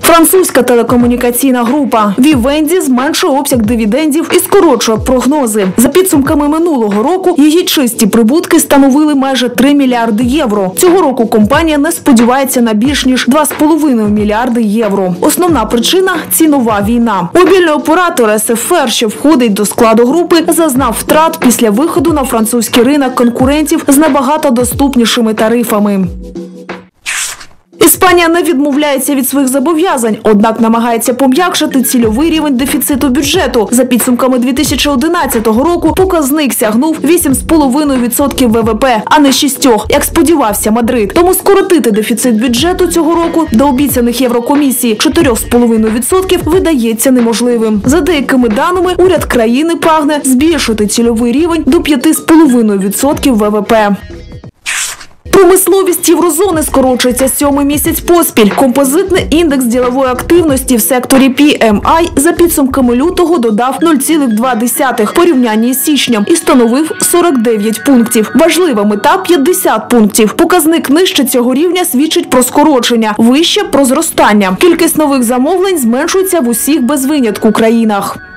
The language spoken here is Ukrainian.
Французька телекомунікаційна група Vivendi зменшує обсяг дивідендів і скорочує прогнози. За підсумками минулого року її чисті прибутки становили майже 3 мільярди євро. Цього року компанія не сподівається на більш ніж 2,5 мільярди євро. Основна причина цінова війна. Мобільний оператор СФР, що входить до складу групи, зазнав втрат після виходу на французький ринок конкурентів з набагато доступнішими тарифами. Іспанія не відмовляється від своїх зобов'язань, однак намагається пом'якшити цільовий рівень дефіциту бюджету. За підсумками 2011 року показник сягнув 8,5% ВВП, а не 6%, як сподівався Мадрид. Тому скоротити дефіцит бюджету цього року до обіцяних Єврокомісії 4,5% видається неможливим. За деякими даними, уряд країни прагне збільшити цільовий рівень до 5,5% ВВП. Промисловість єврозони скорочується сьомий місяць поспіль. Композитний індекс ділової активності в секторі PMI за підсумками лютого додав 0,2 в порівнянні з січням і становив 49 пунктів. Важлива мета 50 пунктів. Показник нижче цього рівня свідчить про скорочення, вище про зростання. Кількість нових замовлень зменшується в усіх без винятку країнах.